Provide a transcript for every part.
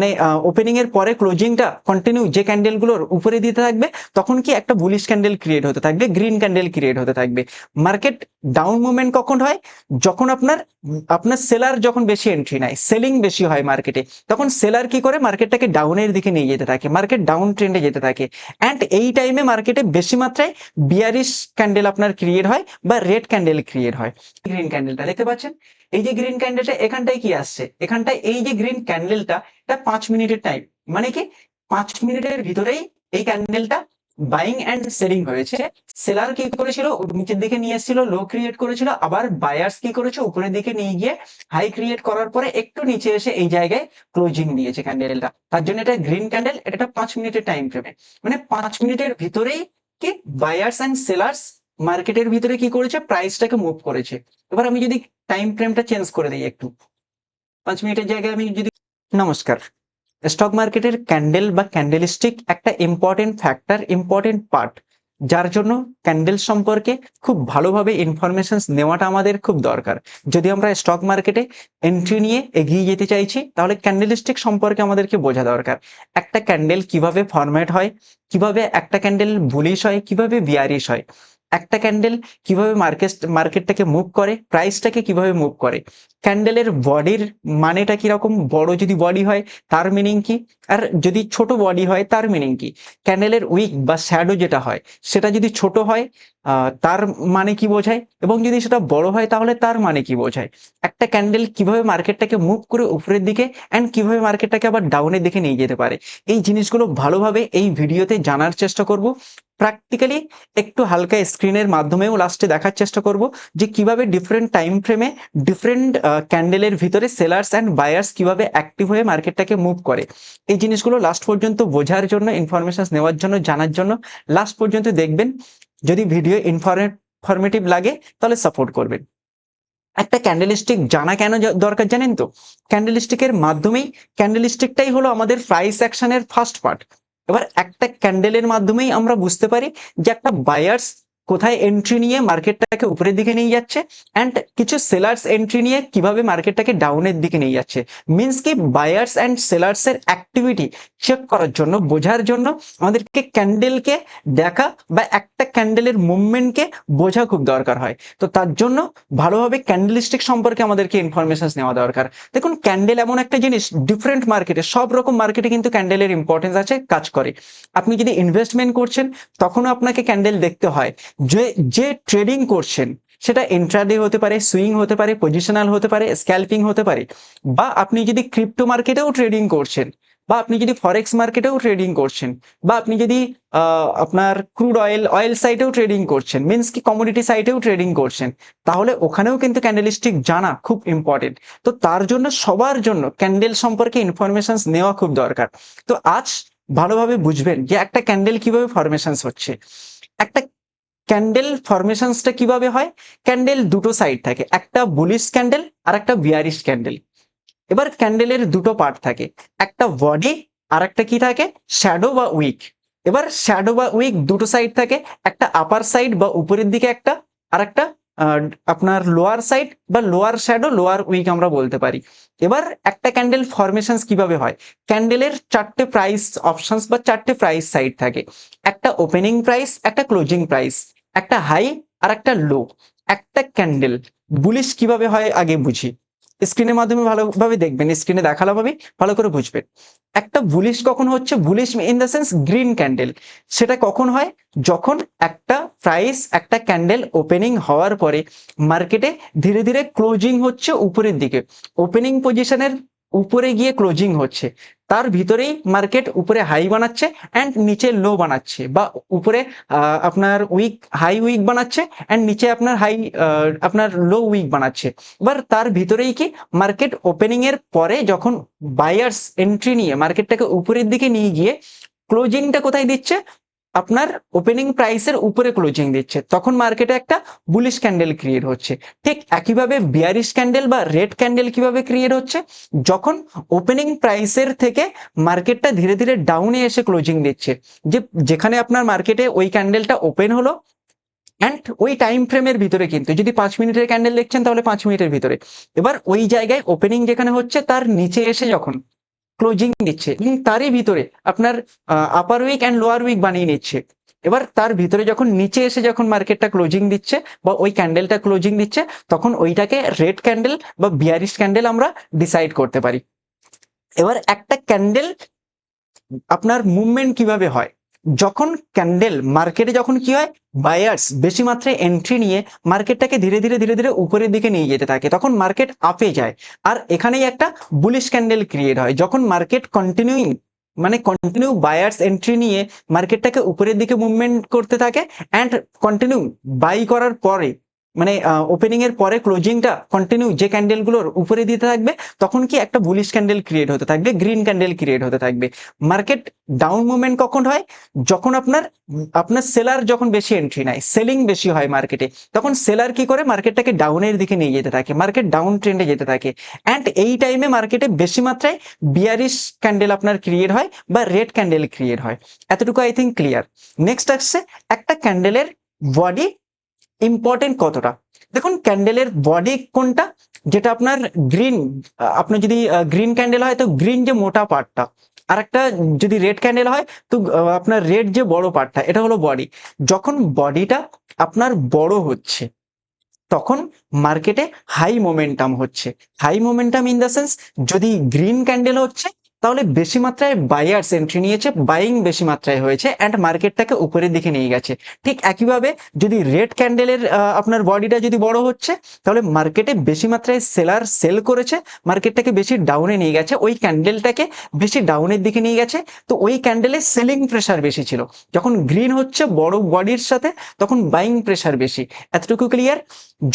মানে ওপেনিং এর পরে ক্লোজিংটা কন্টিনিউ যে ক্যান্ডেলগুলোর উপরে দিতে থাকবে, তখন কি একটা বুলিশ ক্যান্ডেল ক্রিয়েট হতে থাকবে গ্রিন ক্যান্ডেল ক্রিয়েট হতে থাকবে। মার্কেট ডাউন মুভমেন্ট কখন হয়? যখন আপনার আপনার সেলার যখন বেশি এন্ট্রি নেয় সেলিং বেশি হয় মার্কেটে তখন সেলার কি করে? মার্কেটটাকে ডাউনের দিকে নিয়ে যেতে থাকে মার্কেট ডাউন ট্রেন্ডে যেতে থাকে। অ্যান্ড এই টাইমে মার্কেটে বেশি মাত্রায় বিয়ারিশ ক্যান্ডেল আপনার ক্রিয়েট হয় বা রেড ক্যান্ডেল ক্রিয়েট হয়। গ্রিন ক্যান্ডেলটা দেখতে পাচ্ছেন? এই যে গ্রিন ক্যান্ডেলটা এখানটায় কি আসছে? এখানটায় এই যে গ্রিন ক্যান্ডেলটা এটা পাঁচ মিনিটের টাইম মানে কি? পাঁচ মিনিটের ভিতরেই এই ক্যান্ডেলটা বাইং অ্যান্ড সেলিং হয়েছে। সেলার কি করেছিল? নিচের দিকে নিয়ে এসেছিল লো ক্রিয়েট করেছিল, আবার বায়ার্স কি করেছে? উপরের দিকে নিয়ে গিয়ে হাই ক্রিয়েট করার পরে একটু নিচে এসে এই জায়গায় ক্লোজিং দিয়েছে ক্যান্ডেলটা তার জন্য এটা গ্রিন ক্যান্ডেল এটা পাঁচ মিনিটের টাইম ফ্রেমে মানে পাঁচ মিনিটের ভিতরেই কি বায়ার্স অ্যান্ড সেলার্স মার্কেটের ভিতরে কি করেছে? প্রাইসটাকে মুভ করেছে। এবার আমি যদি টাইম ফ্রেমটা চেঞ্জ করে দিই একটু। পাঁচ মিনিটের জায়গায় আমি যদি নমস্কার। স্টক মার্কেটের ক্যান্ডেল বা ক্যান্ডেলস্টিক একটা ইম্পর্টেন্ট ফ্যাক্টর ইম্পর্টেন্ট পার্ট যার জন্য ক্যান্ডেল সম্পর্কে খুব ভালোভাবে ইনফরমেশন নেওয়াটা আমাদের খুব দরকার। যদি আমরা স্টক মার্কেটে এন্ট্রি নিয়ে এগিয়ে যেতে চাইছি, তাহলে ক্যান্ডেলস্টিক সম্পর্কে আমাদেরকে বোঝা দরকার। একটা ক্যান্ডেল কীভাবে ফরম্যাট হয়, কীভাবে একটা ক্যান্ডেল বুলিশ হয়, কীভাবে বিয়ারিশ হয়। একটা ক্যান্ডেল কীভাবে মার্কেট মার্কেটটাকে মুভ করে প্রাইসটাকে কীভাবে মুভ করে? ক্যান্ডেলের বডির মানেটা কীরকম? বড় যদি বডি হয়, তার মিনিং কি? আর যদি ছোট বডি হয়, তার মিনিং কি? ক্যান্ডেলের উইক বা শ্যাডো যেটা হয়, সেটা যদি ছোট হয় তার মানে কি বোঝায়? এবং যদি সেটা বড় হয়, তাহলে তার মানে কি বোঝায়? একটা ক্যান্ডেল কীভাবে মার্কেটটাকে মুভ করে উপরের দিকে অ্যান্ড কীভাবে মার্কেটটাকে আবার ডাউনের দিকে নিয়ে যেতে পারে? এই জিনিসগুলো ভালোভাবে এই ভিডিওতে জানার চেষ্টা করব। প্র্যাকটিক্যালি একটু হালকা স্ক্রিনের মাধ্যমেও লাস্টে দেখার চেষ্টা করব যে কীভাবে ডিফারেন্ট টাইম ফ্রেমে ডিফারেন্ট ক্যান্ডেলের ভিতরে সেলার্স অ্যান্ড বায়ার্স কীভাবে অ্যাক্টিভ হয়ে মার্কেটটাকে মুভ করে। এই জিনিসগুলো লাস্ট পর্যন্ত বোঝার জন্য ইনফরমেশন নেওয়ার জন্য, জানার জন্য লাস্ট পর্যন্ত দেখবেন। যদি ভিডিও ইনফরমেটিভ লাগে, তাহলে সাপোর্ট করবেন। একটা ক্যান্ডেলস্টিক জানা কেন দরকার জানেন তো? ক্যান্ডেলস্টিকের মাধ্যমেই ক্যান্ডেলস্টিকটাই হলো আমাদের প্রাইস অ্যাকশনের ফার্স্ট পার্ট এবার একটা ক্যান্ডেলের মাধ্যমেই আমরা বুঝতে পারি যে একটা বায়ার্স কোথায় এন্ট্রি নিয়ে মার্কেটটাকে উপরের দিকে নিয়ে যাচ্ছে অ্যান্ড কিছু সেলার্স এন্ট্রি নিয়ে কীভাবে মার্কেটটাকে ডাউনের দিকে নিয়ে যাচ্ছে। মিনস কি বায়ার্স অ্যান্ড সেলার্স এর অ্যাক্টিভিটি চেক করার জন্য, বোঝার জন্য আমাদেরকে ক্যান্ডেলকে দেখা বা একটা ক্যান্ডেলের মুভমেন্টকে বোঝা খুব দরকার হয়। তো তার জন্য ভালোভাবে ক্যান্ডেলিস্টিক সম্পর্কে আমাদেরকে ইনফরমেশন নেওয়া দরকার। দেখুন ক্যান্ডেল এমন একটা জিনিস ডিফারেন্ট মার্কেটে সব রকম মার্কেটে কিন্তু ক্যান্ডেলের ইম্পর্টেন্স আছে, কাজ করে। আপনি যদি ইনভেস্টমেন্ট করছেন, তখনও আপনাকে ক্যান্ডেল দেখতে হয়। যে যে ট্রেডিং করছেন, সেটা ইন্ট্রাডে হতে পারে সুইং হতে পারে পজিশনাল হতে পারে স্ক্যাল্পিং হতে পারে। বা আপনি যদি ক্রিপ্টো মার্কেটেও ট্রেডিং করছেন, বা আপনি যদি ফরেক্স মার্কেটেও ট্রেডিং করছেন, বা আপনি যদি আপনার ক্রুড অয়েল অয়েল সাইটেও ট্রেডিং করছেন মিনস কি কমোডিটি সাইটেও ট্রেডিং করছেন, তাহলে ওখানেও কিন্তু ক্যান্ডেলিস্টিক জানা খুব ইম্পর্টেন্ট তো তার জন্য, সবার জন্য ক্যান্ডেল সম্পর্কে ইনফরমেশন নেওয়া খুব দরকার। তো আজ ভালোভাবে বুঝবেন যে একটা ক্যান্ডেল কীভাবে ফরমেশন হচ্ছে। একটা ক্যান্ডেল ফরমেশনসটা কীভাবে হয়? ক্যান্ডেল দুটো সাইড থাকে, একটা বুলিশ ক্যান্ডেল আর একটা বিয়ারিশ ক্যান্ডেল এবার ক্যান্ডেলের দুটো পার্ট থাকে, একটা বডি আর একটা কি থাকে? শ্যাডো বা উইক এবার শ্যাডো বা উইক দুটো সাইড থাকে, একটা আপার সাইড বা উপরের দিকে একটা, আর একটা আপনার লোয়ার সাইড বা লোয়ার শ্যাডো লোয়ার উইক আমরা বলতে পারি। এবার একটা ক্যান্ডেল ফরমেশনস কীভাবে হয়? ক্যান্ডেলের চারটে প্রাইস অপশনস বা চারটে প্রাইস সাইড থাকে, একটা ওপেনিং প্রাইস একটা ক্লোজিং প্রাইস একটা হাই আর একটা লো। একটা ক্যান্ডেল। বুলিশ কীভাবে হয় আগে বুঝি। স্ক্রিনের মাধ্যমে ভালোভাবে দেখবেন। স্ক্রিনে দেখাল ভাবে ভালো করে বুঝবেন। একটা বুলিশ কখন হচ্ছে? Bullish in the sense green candle সেটা কখন হয়? যখন একটা প্রাইস একটা ক্যান্ডেল ওপেনিং হওয়ার পরে মার্কেটে ধীরে ধীরে ক্লোজিং হচ্ছে উপরের দিকে। ওপেনিং পজিশনের উপরে গিয়ে ক্লোজিং হচ্ছে। তার ভিতরেই মার্কেট উপরে হাই বানাচ্ছে অ্যান্ড নিচে লো বানাচ্ছে বা উপরে আপনার উইক হাই উইক বানাচ্ছে অ্যান্ড নিচে আপনার হাই আপনার লো উইক বানাচ্ছে। এবার তার ভিতরেই কি মার্কেট ওপেনিং এর পরে যখন বায়ার্স এন্ট্রি নিয়ে মার্কেটটাকে উপরের দিকে নিয়ে গিয়ে ক্লোজিংটা কোথায় দিচ্ছে? আপনার ওপেনিং প্রাইসের উপরে ক্লোজিং দিচ্ছে। তখন মার্কেটে একটা বুলিশ ক্যান্ডেল ক্রিয়েট হচ্ছে। ঠিক একইভাবে বিয়ারিশ ক্যান্ডেল বা রেড ক্যান্ডেল কীভাবে ক্রিয়েট হচ্ছে? যখন ওপেনিং প্রাইসের থেকে মার্কেটটা ধীরে ধীরে ডাউনে এসে ক্লোজিং দিচ্ছে। যে যেখানে আপনার মার্কেটে ওই ক্যান্ডেলটা ওপেন হলো অ্যান্ড ওই টাইম ফ্রেমের ভিতরে কিন্তু, যদি পাঁচ মিনিটের ক্যান্ডেল দেখছেন তাহলে পাঁচ মিনিটের ভিতরে। এবার ওই জায়গায় ওপেনিং যেখানে হচ্ছে তার নিচে এসে যখন ক্লোজিং দিচ্ছে এবং তারই ভিতরে আপনার upper wick and lower wick বানিয়ে নিচ্ছে। এবার তার ভিতরে যখন নিচে এসে যখন মার্কেটটা ক্লোজিং দিচ্ছে বা ওই ক্যান্ডেলটা ক্লোজিং দিচ্ছে, তখন ওইটাকে রেড ক্যান্ডেল বা বিয়ারিশ ক্যান্ডেল আমরা ডিসাইড করতে পারি। এবার একটা ক্যান্ডেল আপনার মুভমেন্ট কীভাবে হয়? যখন ক্যান্ডেল মার্কেটে যখন কি হয়? বায়ার্স বেশি মাত্রায় এন্ট্রি নিয়ে মার্কেটটাকে ধীরে ধীরে ধীরে ধীরে উপরের দিকে নিয়ে যেতে থাকে। তখন মার্কেট আপে যায়। আর এখানেই একটা বুলিশ ক্যান্ডেল ক্রিয়েট হয়। যখন মার্কেট কন্টিনিউইং মানে কন্টিনিউ বায়ার্স এন্ট্রি নিয়ে মার্কেটটাকে উপরের দিকে মুভমেন্ট করতে থাকে অ্যান্ড কন্টিনিউ বাই করার পরে মানে ওপেনিং এর পরে ক্লোজিংটা কন্টিনিউ যে ক্যান্ডেলগুলোর উপরে দিতে থাকবে, তখন কি একটা বুলিশ ক্যান্ডেল ক্রিয়েট হতে থাকবে গ্রিন ক্যান্ডেল ক্রিয়েট হতে থাকবে। মার্কেট ডাউন মুভমেন্ট কখন হয়? যখন আপনার আপনার সেলার যখন বেশি এন্ট্রি নেয় সেলিং বেশি হয় মার্কেটে তখন সেলার কি করে? মার্কেটটাকে ডাউনের দিকে নিয়ে যেতে থাকে মার্কেট ডাউন ট্রেন্ডে যেতে থাকে। অ্যান্ড এই টাইমে মার্কেটে বেশি মাত্রায় বিয়ারিশ ক্যান্ডেল আপনার ক্রিয়েট হয় বা রেড ক্যান্ডেল ক্রিয়েট হয়। এতটুকু আই থিঙ্ক ক্লিয়ার নেক্সট আসছে একটা ক্যান্ডেলের বডি ইম্পর্টেন্ট কতটা? দেখুন ক্যান্ডেলের বডি কোনটা? যেটা আপনার গ্রিন আপনার যদি গ্রিন ক্যান্ডেল হয়, তো গ্রিন যে মোটা পার্টটা আর একটা যদি রেড ক্যান্ডেল হয়, তো আপনার রেড যে বড় পার্টটা এটা হলো বডি যখন বডিটা আপনার বড় হচ্ছে, তখন মার্কেটে হাই মোমেন্টাম হচ্ছে। High momentum in the sense যদি গ্রিন ক্যান্ডেল হচ্ছে তাহলে বেশি মাত্রায় বায়ার্স এন্ট্রি নিয়েছে বাইং বেশি মাত্রায় হয়েছে অ্যান্ড মার্কেটটাকে উপরের দিকে নিয়ে গেছে। ঠিক একইভাবে যদি রেড ক্যান্ডেলের আপনার বডিটা যদি বড় হচ্ছে, তাহলে মার্কেটে বেশি মাত্রায় সেলার সেল করেছে মার্কেটটাকে বেশি ডাউনে নিয়ে গেছে, ওই ক্যান্ডেলটাকে বেশি ডাউনের দিকে নিয়ে গেছে, তো ওই ক্যান্ডেলে সেলিং প্রেশার বেশি ছিল। যখন গ্রিন হচ্ছে বড় বডির সাথে, তখন বাইং প্রেশার বেশি। এতটুকু ক্লিয়ার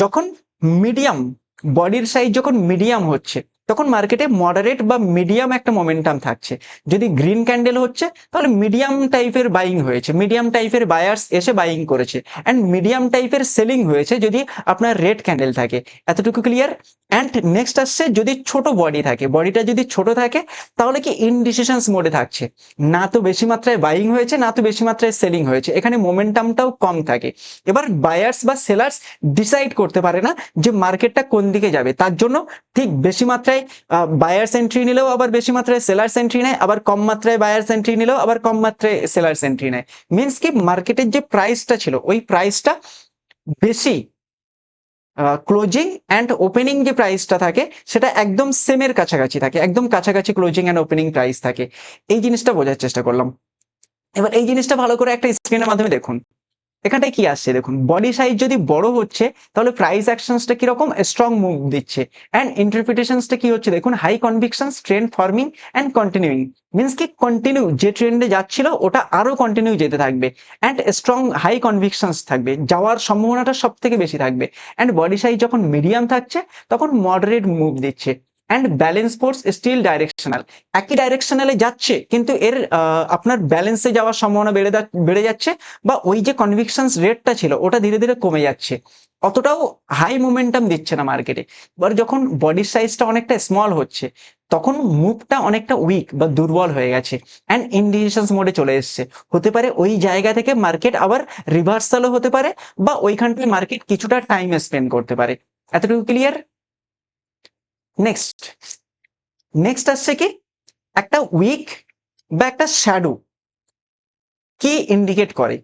যখন মিডিয়াম বডির সাইজ যখন মিডিয়াম হচ্ছে তখন মার্কেটে মডারেট বা মিডিয়াম একটা মোমেন্টাম থাকছে। যদি গ্রিন ক্যান্ডেল হচ্ছে, তাহলে মিডিয়াম টাইপের বাইং হয়েছে। মিডিয়াম টাইপের বায়ার্স এসে বাইং করেছে। অ্যান্ড মিডিয়াম টাইপের সেলিং হয়েছে যদি আপনার রেড ক্যান্ডেল থাকে। এতটুকু ক্লিয়ার অ্যান্ড নেক্সট আসছে যদি ছোট বডি থাকে। বডিটা যদি ছোট থাকে, তাহলে কি ইনডিসিশনস মোডে থাকছে। না তো বেশি মাত্রায় বাইং হয়েছে, না তো বেশি মাত্রায় সেলিং হয়েছে। এখানে মোমেন্টামটাও কম থাকে। এবার বায়ার্স বা সেলার্স ডিসাইড করতে পারে না যে মার্কেটটা কোন দিকে যাবে। তার জন্য ঠিক বেশি মাত্রায় বায়ার্স এন্ট্রি নিলেও আবার বেশি মাত্রায় সেলার্স এন্ট্রি নেয়, আবার কম মাত্রায় বায়ার্স এন্ট্রি নিলেও আবার কম মাত্রায় সেলার্স এন্ট্রি নেয়। মিনস কি মার্কেটের যে প্রাইসটা ছিল, ওই প্রাইসটা বেশি ক্লোজিং অ্যান্ড ওপেনিং যে প্রাইসটা থাকে, সেটা একদম সেমের কাছাকাছি থাকে, একদম কাছাকাছি ক্লোজিং অ্যান্ড ওপেনিং প্রাইস থাকে। এই জিনিসটা বোঝার চেষ্টা করলাম। এবার এই জিনিসটা ভালো করে একটা স্ক্রিনের মাধ্যমে দেখুন। এখানটায় কি আসছে? দেখুন বডি সাইজ যদি বড় হচ্ছে, তাহলে প্রাইস অ্যাকশনসটা কীরকম? স্ট্রং মুভ দিচ্ছে। অ্যান্ড ইন্টারপ্রিটেশনসটা কি হচ্ছে? দেখুন high convictions trend forming and continuing means কি? কন্টিনিউ যে ট্রেন্ডে যাচ্ছিল, ওটা আরও কন্টিনিউ যেতে থাকবে। অ্যান্ড স্ট্রং হাই কনভিকশনস থাকবে। যাওয়ার সম্ভাবনাটা সব থেকে বেশি থাকবে। অ্যান্ড বডি সাইজ যখন মিডিয়াম থাকছে, তখন মডারেট মুভ দিচ্ছে। And balance force still directional একই ডাইরেকশনালে যাচ্ছে, কিন্তু এর আপনার ব্যালেন্সে যাওয়ার সম্ভাবনা বেড়ে বেড়ে যাচ্ছে, বা ওই যে কনভিকশনস রেটটা ছিল, ওটা ধীরে ধীরে কমে যাচ্ছে। অতটাও হাই মোমেন্টাম দিচ্ছে না মার্কেটে এবার যখন বডির সাইজটা অনেকটা স্মল হচ্ছে, তখন মুভটা অনেকটা উইক বা দুর্বল হয়ে গেছে। অ্যান্ড ইনডিসিশনস মোডে চলে এসছে। হতে পারে ওই জায়গা থেকে মার্কেট আবার রিভার্সালও হতে পারে, বা ওইখানটায় মার্কেট কিছুটা টাইম স্পেন্ড করতে পারে। এতটুকু ক্লিয়ার নেক্সট নেক্সট আসছে কি? একটা উইক বা একটা শ্যাডো কি ইন্ডিকেট করে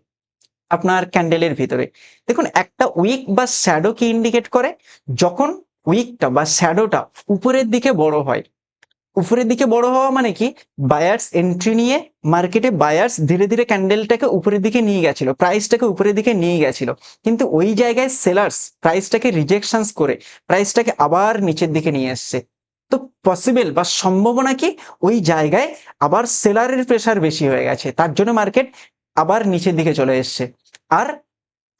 আপনার ক্যান্ডেলের ভিতরে? দেখুন, একটা উইক বা শ্যাডো কি ইন্ডিকেট করে? যখন উইকটা বা শ্যাডোটা উপরের দিকে বড় হয় উপরের দিকে বড় হওয়া মানে কি? বায়ার্স এন্ট্রি নিয়ে মার্কেটে বায়ার্স ধীরে ধীরে ক্যান্ডেলটাকে উপরের দিকে নিয়ে গেছিল প্রাইসটাকে উপরের দিকে নিয়ে গেছিল। কিন্তু ওই জায়গায় সেলার্স প্রাইসটাকে রিজেকশনস করে প্রাইসটাকে আবার নিচের দিকে নিয়ে এসছে। তো পসিবল বা সম্ভাবনা কি? ওই জায়গায় আবার সেলারের প্রেশার বেশি হয়ে গেছে, তার জন্য মার্কেট আবার নিচের দিকে চলে এসছে। আর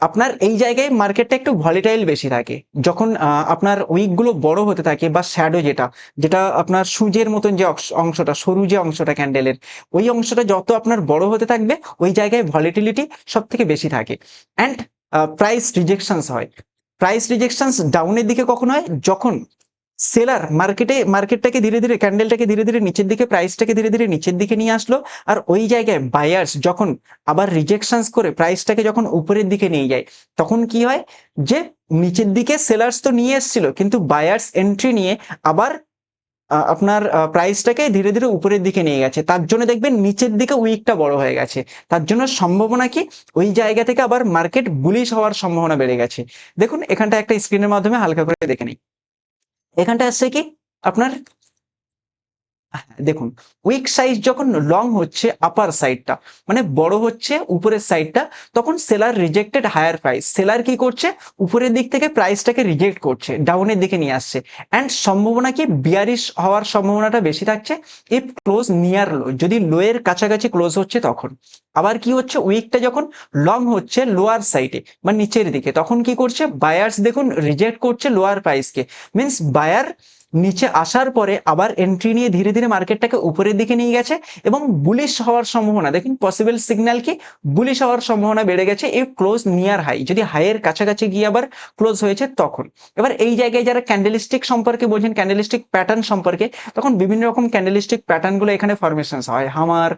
আপনার এই জায়গায় মার্কেটটা একটু ভলিটাইল বেশি থাকে। যখন আপনার উইকগুলো বড় হতে থাকে বা শ্যাডো যেটা যেটা আপনার সূর্যের মতন যে অংশ- অংশটা, সরু যে অংশটা ক্যান্ডেলের ওই অংশটা যত আপনার বড় হতে থাকবে, ওই জায়গায় ভলিটিলিটি সব থেকে বেশি থাকে। অ্যান্ড প্রাইস রিজেকশনস হয়। প্রাইস রিজেকশনস ডাউনের দিকে কখন হয়? যখন সেলার মার্কেটে মার্কেটটাকে ধীরে ধীরে ক্যান্ডেলটাকে ধীরে ধীরে নিচের দিকে প্রাইসটাকে ধীরে ধীরে নিচের দিকে নিয়ে আসলো। আর ওই জায়গায় বায়ার্স যখন আবার রিজেকশনস করে প্রাইসটাকে যখন উপরের দিকে নিয়ে যায়, তখন কি হয়? যে নিচের দিকে সেলার্স তো নিয়ে এসেছিল, কিন্তু বায়ার্স এন্ট্রি নিয়ে আবার আপনার প্রাইসটাকে ধীরে ধীরে উপরের দিকে নিয়ে গেছে। তার জন্য দেখবেন নিচের দিকে উইকটা বড় হয়ে গেছে। তার জন্য সম্ভাবনা কি? ওই জায়গা থেকে আবার মার্কেট বুলিশ হওয়ার সম্ভাবনা বেড়ে গেছে। দেখুন এখানটা একটা স্ক্রিনের মাধ্যমে হালকা করে দেখে নিই। এখানটা আসছে কি আপনার হ্যাঁ, দেখুন উইক সাইজ যখন লং হচ্ছে আপার সাইডটা মানে বড় হচ্ছে, উপরের সাইডটা তখন seller rejected higher price seller কি করছে? উপরের দিক থেকে প্রাইসটাকে রিজেক্ট করছে ডাউনের দিকে নিয়ে আসছে। অ্যান্ড সম্ভাবনা কি? বিয়ারিশ হওয়ার সম্ভাবনাটা বেশি থাকছে ইফ ক্লোজ নিয়ার লো যদি লোয়ের কাছাকাছি ক্লোজ হচ্ছে তখন। আবার কি হচ্ছে? উইকটা যখন লং হচ্ছে লোয়ার সাইডে বা নিচের দিকে, তখন কি করছে? বায়ার্স দেখুন রিজেক্ট করছে লোয়ার প্রাইসকে মিন্স বায়ার নিচে আসার পরে আবার এন্ট্রি নিয়ে ধীরে ধীরে মার্কেটটাকে উপরের দিকে নিয়ে গেছে এবং বুলিশ হওয়ার সম্ভাবনা, দেখুন পসিবল সিগন্যাল কি? বুলিশ হওয়ার সম্ভাবনা বেড়ে গেছে, এই ক্লোজ নিয়ার হাই যদি হাইয়ের কাছাকাছি গিয়ে আবার ক্লোজ হয়েছে তখন। এবার এই জায়গায় যারা ক্যান্ডেলিস্টিক সম্পর্কে বলছেন ক্যান্ডেলিস্টিক প্যাটার্ন সম্পর্কে, তখন বিভিন্ন রকম ক্যান্ডেলিস্টিক প্যাটার্নগুলো এখানে ফরমেশন হয়। হামার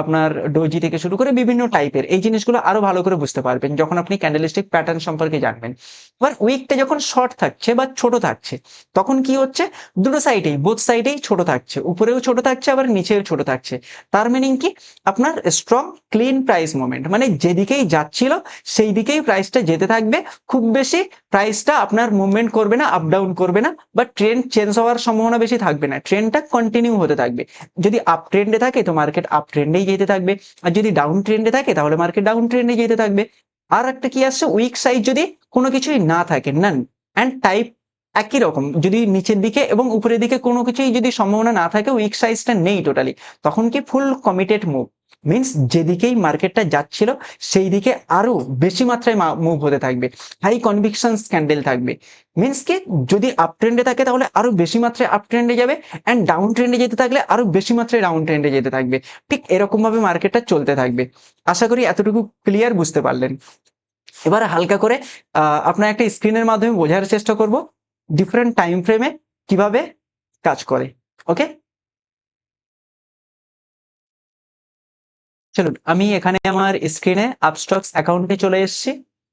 আপনার ডোজি থেকে শুরু করে বিভিন্ন টাইপের এই জিনিসগুলো আরও ভালো করে বুঝতে পারবেন যখন আপনি ক্যান্ডেলিস্টিক প্যাটার্ন সম্পর্কে জানবেন। এবার উইকটা যখন শর্ট থাকছে বা ছোট থাকছে, তখন কি হচ্ছে? দুটো সাইডেই বোথ সাইডেই ছোট থাকছে, উপরেও ছোট থাকছে, আবার নিচেও ছোট থাকছে। তার মিনিং কি? আপনার স্ট্রং ক্লিন প্রাইস মুভমেন্ট মানে যেদিকেই যাচ্ছিল সেই দিকেই প্রাইসটা যেতে থাকবে। খুব বেশি প্রাইসটা আপনার মুভমেন্ট করবে না আপ ডাউন করবে না বা ট্রেন্ড চেঞ্জ হওয়ার সম্ভাবনা বেশি থাকবে না। ট্রেন্ডটা কন্টিনিউ হতে থাকবে। যদি আপ ট্রেন্ডে থাকে, তো মার্কেট আপ ট্রেন্ডেই যেতে থাকবে। আর যদি ডাউন ট্রেন্ডে থাকে, তাহলে মার্কেট ডাউন ট্রেন্ডে যেতে থাকবে। আর একটা কি আসছে? উইক সাইজ যদি কোনো কিছুই না থাকে নান অ্যান্ড টাইপ একই রকম, যদি নিচের দিকে এবং উপরের দিকে কোনো কিছুই যদি সম্ভাবনা না থাকে উইক সাইজটা নেই টোটালি তখন কি ফুল কমিটেড মুভ মিন্স যেদিকেই মার্কেটটা যাচ্ছিল সেই দিকে আরও বেশি মাত্রায় মুভ হতে থাকবে। হাই কনভিকশন স্ক্যান্ডেল থাকবে। মিন্স কি, যদি আপ ট্রেন্ডে থাকে তাহলে আরও বেশি মাত্রায় আপ ট্রেন্ডে যাবে অ্যান্ড ডাউন ট্রেন্ডে যেতে থাকলে আরও বেশি মাত্রায় ডাউন ট্রেন্ডে যেতে থাকবে। ঠিক এরকম ভাবে মার্কেটটা চলতে থাকবে। আশা করি এতটুকু ক্লিয়ার বুঝতে পারলেন। এবার হালকা করে আপনার একটা স্ক্রিনের মাধ্যমে বোঝার চেষ্টা করব ডিফারেন্ট টাইম ফ্রেমে কীভাবে কাজ করে। ওকে চলুন, আমি এখানে আমার স্ক্রিনে আপস্টক্স অ্যাকাউন্টে চলে এসেছি।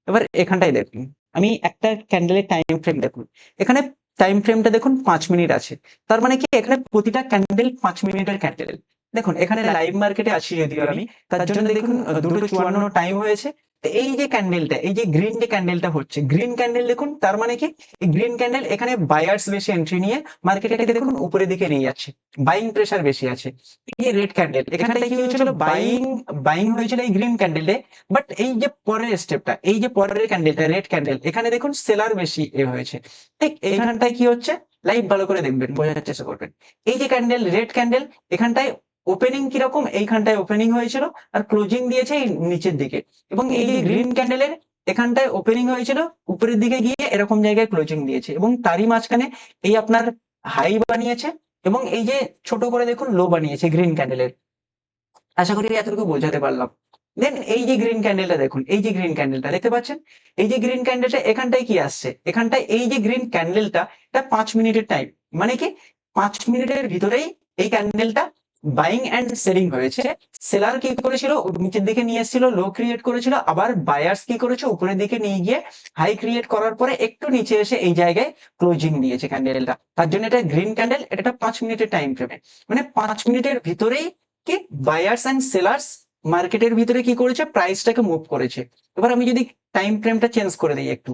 এবার এখানটাই দেখুন, আমি একটা ক্যান্ডেলের টাইম ফ্রেম দেখুন। এখানে টাইম ফ্রেমটা দেখুন পাঁচ মিনিট আছে। তার মানে কি, এখানে প্রতিটা ক্যান্ডেল পাঁচ মিনিটের ক্যান্ডেল দেখুন, এখানে লাইভ মার্কেটে আছি যদিও আমি, তার জন্য দেখুন, দুটো চুয়ান্ন টাইম হয়েছে। এই যে ক্যান্ডেলটা এই যে গ্রিন যে ক্যান্ডেলটা হচ্ছে গ্রিন ক্যান্ডেল দেখুন, তার মানে কি? এই গ্রিন ক্যান্ডেল এখানে বায়ার্স বেশি এন্ট্রি নিয়ে মার্কেটটাকে দেখুন উপরের দিকে নিয়ে যাচ্ছে বাইং প্রেসার বেশি আছে। এই রেড ক্যান্ডেল এখানে কি হয়েছিল? বাইং বাইং হয়েছিল এই গ্রিন ক্যান্ডেলে বাট এই যে পরের স্টেপটা এই যে পরের ক্যান্ডেলটা রেড ক্যান্ডেল এখানে দেখুন সেলার বেশি এ হয়েছে। ঠিক এখানটায় কি হচ্ছে? লাইভ ভালো করে দেখবেন, বোঝার চেষ্টা করবেন। এই যে ক্যান্ডেল রেড ক্যান্ডেল এখানটায় ওপেনিং কীরকম? এইখানটায় ওপেনিং হয়েছিল আর ক্লোজিং দিয়েছে এই নিচের দিকে। এবং এই যে গ্রিন ক্যান্ডেলের এখানটায় ওপেনিং হয়েছিল উপরের দিকে গিয়ে এরকম জায়গায় ক্লোজিং দিয়েছে। এবং তারই মাঝখানে এই আপনার হাই বানিয়েছে এবং এই যে ছোট করে দেখুন লো বানিয়েছে গ্রিন ক্যান্ডেলের আশা করি এতটুকু বোঝাতে পারলাম। দেন এই যে গ্রিন ক্যান্ডেলটা দেখুন এই যে গ্রিন ক্যান্ডেলটা দেখতে পাচ্ছেন? এই যে গ্রিন ক্যান্ডেলটা এখানটায় কি আসছে? এখানটায় এই যে গ্রিন ক্যান্ডেলটা এটা পাঁচ মিনিটের টাইম মানে কি? পাঁচ মিনিটের ভিতরেই এই ক্যান্ডেলটা বাইং অ্যান্ড সেলিং হয়েছে। সেলার কি করেছিল? নিচের দিকে নিয়ে এসেছিল লো ক্রিয়েট করেছিল, আবার বায়ার্স কি করেছে? উপরের দিকে নিয়ে গিয়ে হাই ক্রিয়েট করার পরে একটু নিচে এসে এই জায়গায় ক্লোজিং দিয়েছে ক্যান্ডেলটা তার জন্য এটা গ্রিন ক্যান্ডেল এটা পাঁচ মিনিটের টাইম ফ্রেমে মানে পাঁচ মিনিটের ভিতরেই কি বায়ার্স অ্যান্ড সেলার্স মার্কেটের ভিতরে কি করেছে? প্রাইসটাকে মুভ করেছে। এবার আমি যদি টাইম ফ্রেমটা চেঞ্জ করে দিই একটু।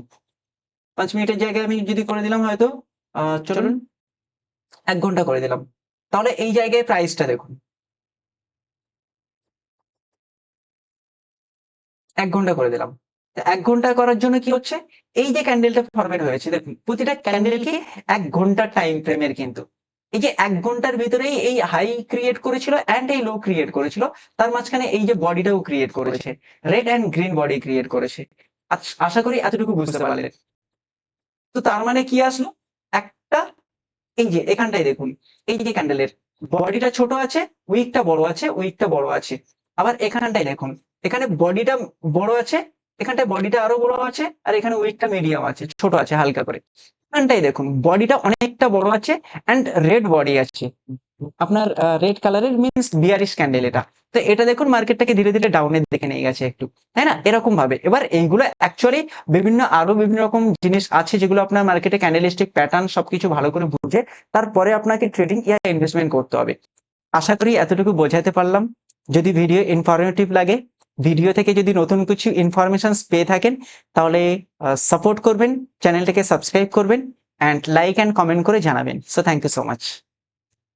পাঁচ মিনিটের জায়গায় আমি যদি করে দিলাম হয়তো চলুন, এক ঘণ্টা করে দিলাম। তাহলে এই জায়গায় প্রাইসটা দেখুন। এক ঘণ্টা করে দিলাম। এক ঘণ্টা করার জন্য কি হচ্ছে? এই যে ক্যান্ডেলটা ফরমেট হয়েছে, দেখুন, প্রতিটা ক্যান্ডেল কি এক ঘণ্টা টাইম ফ্রেমের কিন্তু। এই যে এক ঘণ্টার ভিতরেই এই হাই ক্রিয়েট করেছিল অ্যান্ড এই লো ক্রিয়েট করেছিল, তার মাঝখানে এই যে বডিটাও ক্রিয়েট করেছে red and green body create করেছে। আশ- আশা করি এতটুকু বুঝতে পারলেন। তো তার মানে কি আসলো? এই যে এখানটায় দেখুন, এই যে ক্যান্ডেলের বডিটা ছোট আছে উইকটা বড় আছে উইকটা বড় আছে। আবার এখানটায় দেখুন, এখানে বডিটা বড় আছে, এখানটায় বডিটা আরও বড় আছে, আর এখানে উইকটা মিডিয়াম আছে, ছোট আছে হালকা করে। এখানটাই দেখুন বডিটা অনেকটা বড় আছে অ্যান্ড রেড বডি আছে। আপনার রেড কালারের মিনস বিয়ারিশ ক্যান্ডেল এটা। তো এটা দেখুন মার্কেটটাকে ধীরে ধীরে ডাউনের দিকে নিয়ে গেছে একটু, তাই না? এরকম ভাবে। এবার এইগুলো অ্যাকচুয়ালি বিভিন্ন, আরও বিভিন্ন রকম জিনিস আছে যেগুলো আপনার মার্কেটে ক্যান্ডেলিস্টিক প্যাটার্ন সবকিছু ভালো করে বুঝে তারপরে আপনাকে ট্রেডিং ইয়া ইনভেস্টমেন্ট করতে হবে। আশা করি এতটুকু বোঝাতে পারলাম। যদি ভিডিও ইনফরমেটিভ লাগে ভিডিও থেকে যদি নতুন কিছু ইনফরমেশন পেয়ে থাকেন, তাহলে সাপোর্ট করবেন চ্যানেলটাকে সাবস্ক্রাইব করবেন অ্যান্ড লাইক অ্যান্ড কমেন্ট করে জানাবেন। So thank you so much